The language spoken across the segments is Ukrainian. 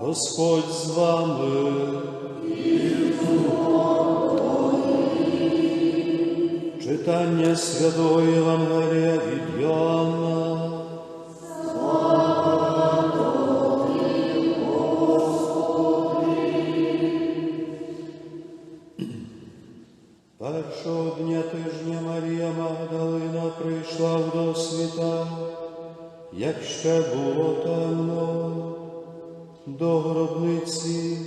Господь з вами. Читання Святого Євангелія від Йоанна. Першого дня тижня Марія Магдалина прийшла в досвіта, як ще було темно, до гробниці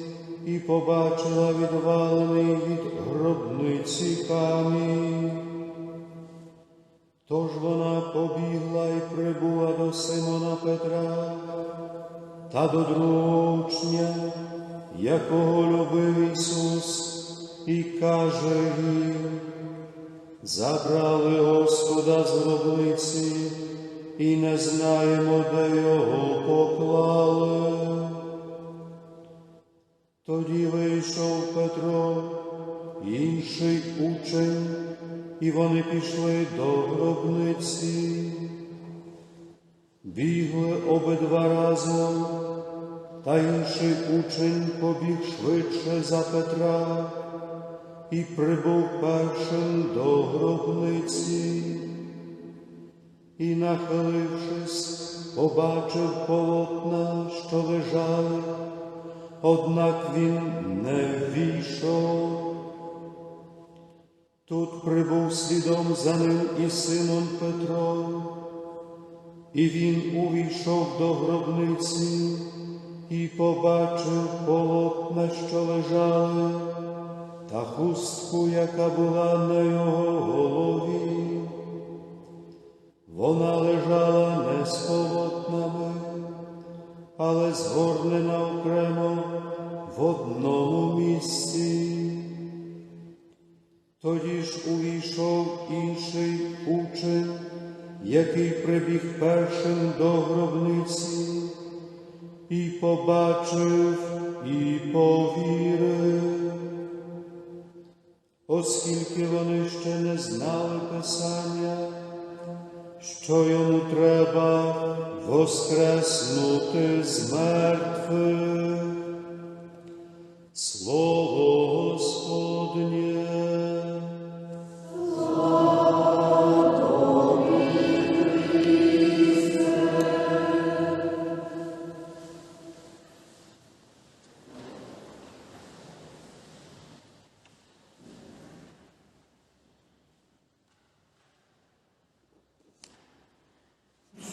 і побачила відвалений від гробниці камінь. Тож вона побігла і прибула до Симона Петра та до другого учня, якого любив Ісус, і каже їм, забрали Господа з гробниці і не знаємо, де його поклали. Тоді вийшов Петро, інший учень, і вони пішли до гробниці. Бігли обидва разом, та інший учень побіг швидше за Петра і прибув першим до гробниці. І, нахилившись, побачив полотна, що лежали, однак він не ввійшов. Тут прибув слідом за ним і Симон Петро, і він увійшов до гробниці і побачив полотна, що лежали, та хустку, яка була на його голові. Вона лежала не з полотнами, але згорнена окремо в одному місці. Тоді ж увійшов інший учень, який прибіг першим до гробниці, і побачив, і повірив, оскільки вони ще не знали Писання, що йому треба воскреснути з мертвих. Слово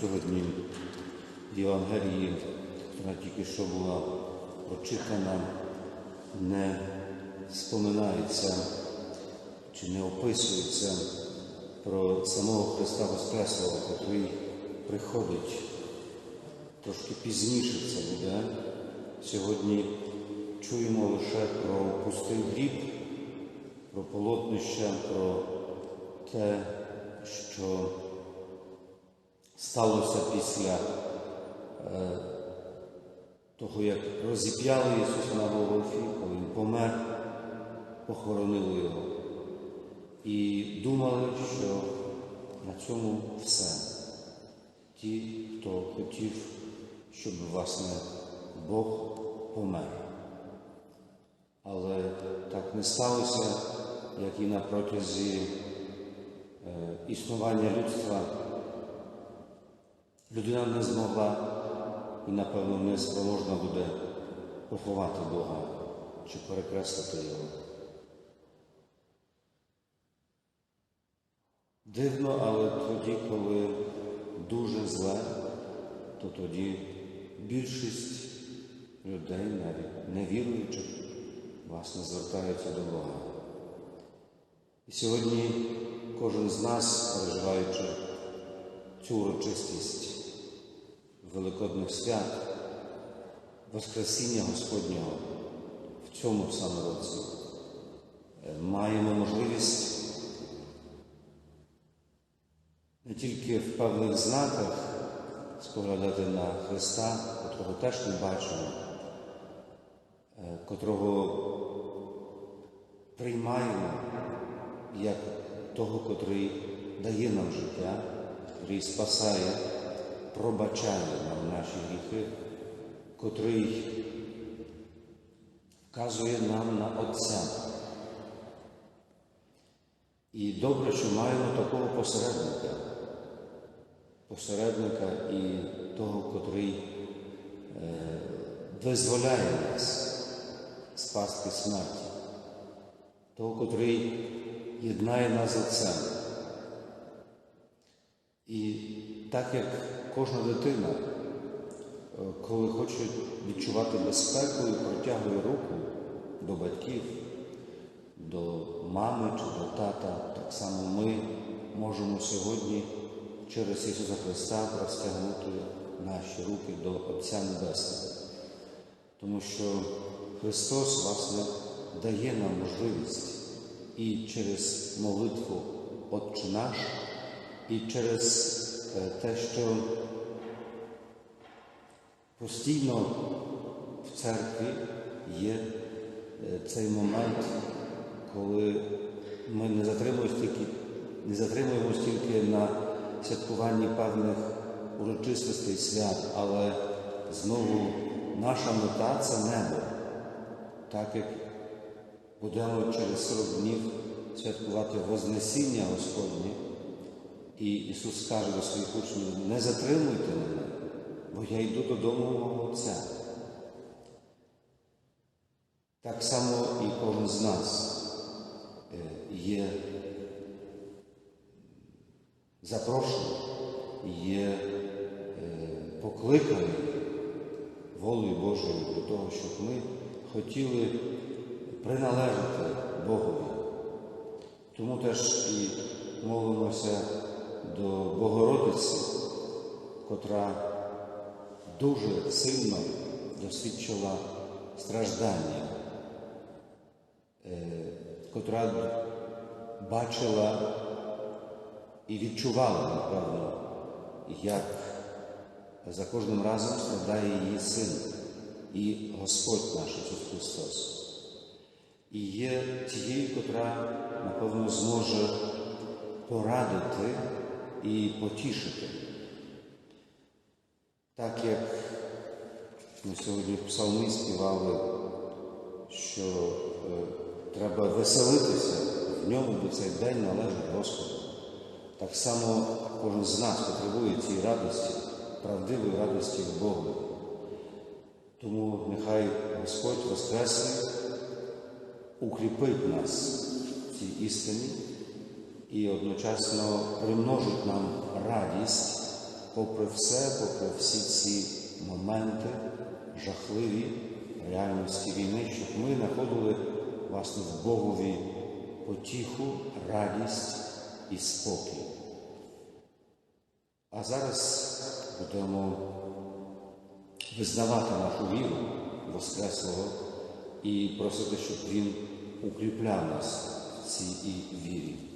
Сьогодні в Євангелії, яка тільки що була прочитана, не споминається чи не описується про самого Христа Воскреслого, який приходить трошки пізніше це буде. Сьогодні чуємо лише про пустий гріб, про полотнища, про те, що сталося після е, того, як розіп'яли Ісуса на Голгофі, коли Він помер, похоронили Його. І думали, що на цьому все. Ті, хто хотів, щоб, власне, Бог помер. Але так не сталося, як і на протязі е, існування людства. Людина не змогла і, напевно, не спроможна буде поховати Бога чи перекреслити Його. Дивно, але тоді, коли дуже зле, то тоді більшість людей, навіть невіруючих, власне, звертаються до Бога. І сьогодні кожен з нас, переживаючи цю урочистість Великодних свят, Воскресіння Господнього в цьому саме році, е, маємо можливість не тільки в певних знаках споглядати на Христа, котрого теж ми бачимо, е, котрого приймаємо як того, котрий дає нам життя, котрий спасає, пробачає нам наші гріхи, котрий вказує нам на Отця. І добре, що маємо такого посередника, посередника і того, котрий е, визволяє нас з пастки смерті, того, котрий єднає нас з Отцем. І так як кожна дитина, е, коли хоче відчувати безпеку і протягує руку до батьків, до мами чи до тата, так само ми можемо сьогодні через Ісуса Христа простягнути наші руки до Отця Небесного. Тому що Христос, власне, дає нам можливість і через молитву Отче наш, і через те, що постійно в церкві є е, цей момент, коли ми не затримуємося тільки, не затримуємося тільки на святкуванні певних урочистостей свят, але знову наша мета це небо, так як будемо через 40 днів святкувати Вознесіння Господнє. І Ісус каже до своїх учнів, не затримуйте мене, бо я йду додому мого Отця. Так само і кожен з нас е, є запрошений, є е, покликаний волею Божою до того, щоб ми хотіли приналежати Богові. Тому теж і молимося до Богородиці, котра дуже сильно досвідчила страждання, е, котра бачила і відчувала, напевно, як за кожним разом страдає її син і Господь наш Ісус Христос. І є тією, котра, напевно, зможе порадити і потішити. Так як ми сьогодні в псалмі співали, що е, треба веселитися в ньому, бо цей день належить Господу. Так само кожен з нас потребує цієї радості, правдивої радості в Богу. Тому нехай Господь Воскресний укріпить нас в цій істині і одночасно примножить нам радість попри все, попри всі ці моменти жахливі реальності війни, щоб ми знаходили власне в Богові потіху, радість і спокій. А зараз будемо визнавати нашу віру Воскреслого і просити, щоб Він укріпляв нас в цій вірі.